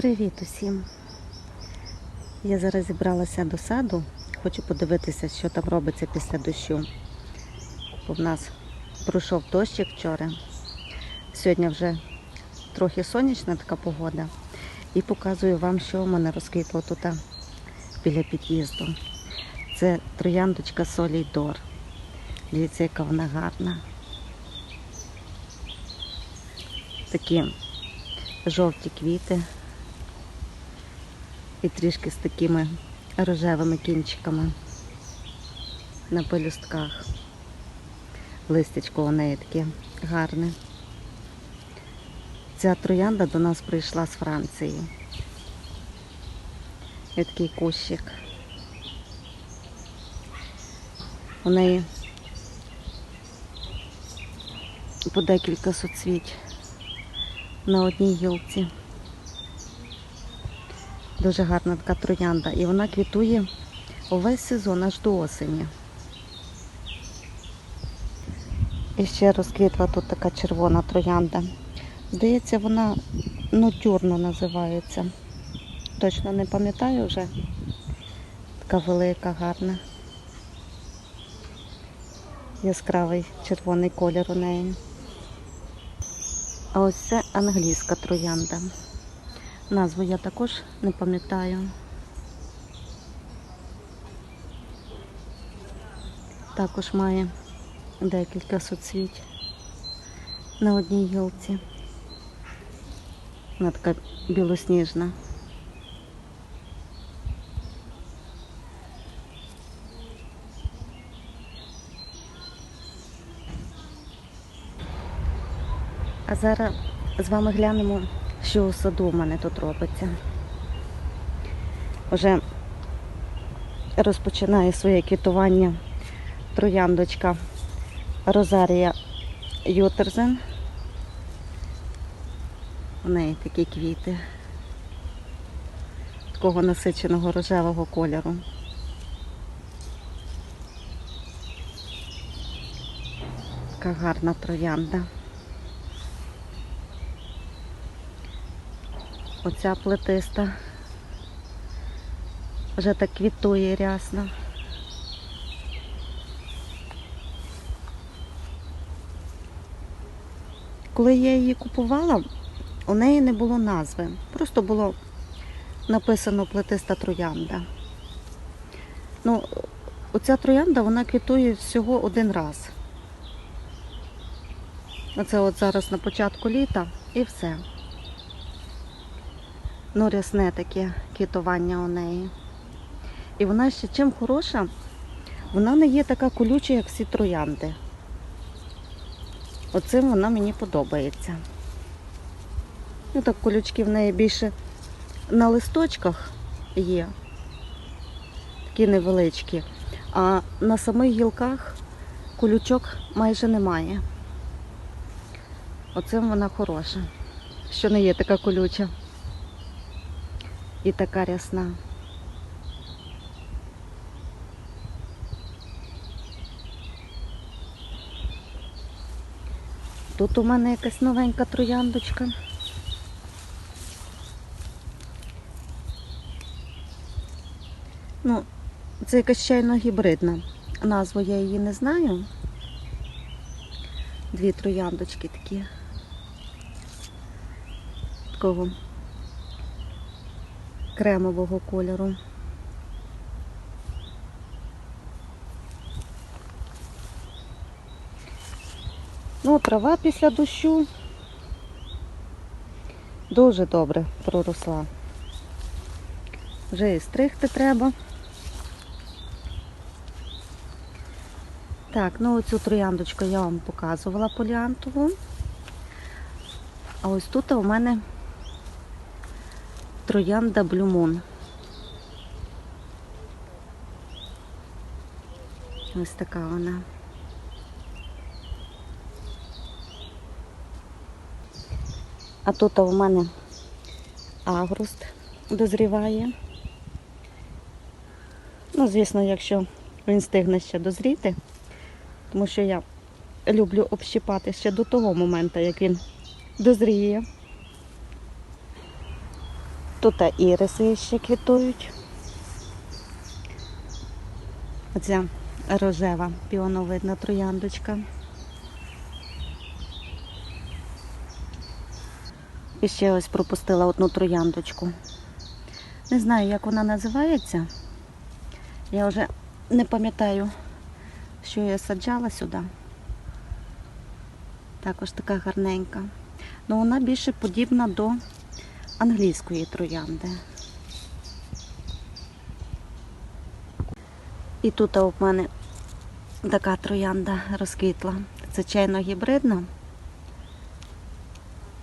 Привіт усім! Я зараз зібралася до саду. Хочу подивитися, що там робиться після дощу. Бо в нас пройшов дощик вчора. Сьогодні вже трохи сонячна така погода. І показую вам, що у мене розквітло тут біля під'їзду. Це трояндочка Солій Дор. Дивіться, яка вона гарна. Такі жовті квіти і трішки з такими рожевими кінчиками на пелюстках. Листячко у неї таке гарне. Ця троянда до нас прийшла з Франції. І такий кущик. У неї по декілька соцвіть на одній гілці. Дуже гарна така троянда. І вона квітує увесь сезон аж до осені. І ще розквітла тут така червона троянда. Здається, вона нотюрно називається. Точно не пам'ятаю вже. Така велика, гарна. Яскравий червоний колір у неї. А ось це англійська троянда. Назву я також не пам'ятаю. Також має декілька соцвіть на одній гілці. Вона така білосніжна. А зараз з вами глянемо, що у саду у мене тут робиться. Вже розпочинає своє квітування трояндочка Розарія Ютерзен. У неї такі квіти такого насиченого рожевого кольору. Така гарна троянда. Оця плетиста вже так квітує рясно. Коли я її купувала, у неї не було назви. Просто було написано плетиста троянда. Ну, оця троянда вона квітує всього один раз. Оце от зараз на початку літа і все. Ну, рясне таке квітування у неї. І вона ще чим хороша, вона не є така колюча, як всі троянди. Оцим вона мені подобається. Ну так колючки в неї більше на листочках є. Такі невеличкі. А на самих гілках колючок майже немає. Оцим вона хороша, що не є така колюча і така рясна. Тут у мене якась новенька трояндочка. Ну, це якась чайно гібридна. Назву я її не знаю. Дві трояндочки такі. Такого кремового кольору. Ну, трава після дощу дуже добре проросла. Вже і стригти треба. Так, ну оцю трояндочку я вам показувала поліантову. А ось тут у мене троянда блюмун. Ось така вона. А тут у мене агруст дозріває. Ну, звісно, якщо він стигне ще дозріти, тому що я люблю общипати ще до того моменту, як він дозріє. Тут іриси ще квітують. Оця рожева піоновидна трояндочка. І ще ось пропустила одну трояндочку. Не знаю, як вона називається. Я вже не пам'ятаю, що я саджала сюди. Також така гарненька. Ну, вона більше подібна до англійської троянди. І тут у мене така троянда розквітла. Це чайно гібридна.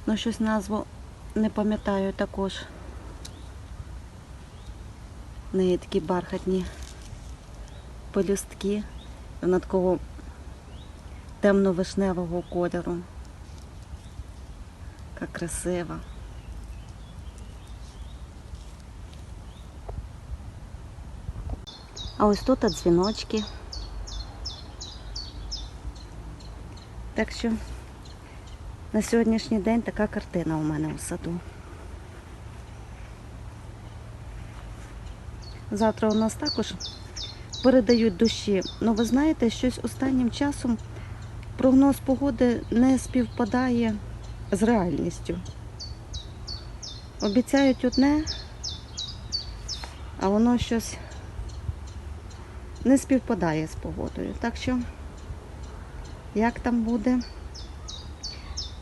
Ну, щось назву не пам'ятаю також. В неї такі бархатні пелюстки. Вона такого темно-вишневого кольору. Яка красива. А ось тут дзвіночки. Так що на сьогоднішній день така картина у мене у саду. Завтра у нас також передають дощі. Ну, ви знаєте, щось останнім часом прогноз погоди не співпадає з реальністю. Обіцяють одне, а воно щось не співпадає з погодою. Так що, як там буде?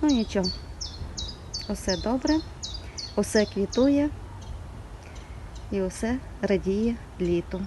Ну нічого, усе добре, усе квітує і усе радіє літу.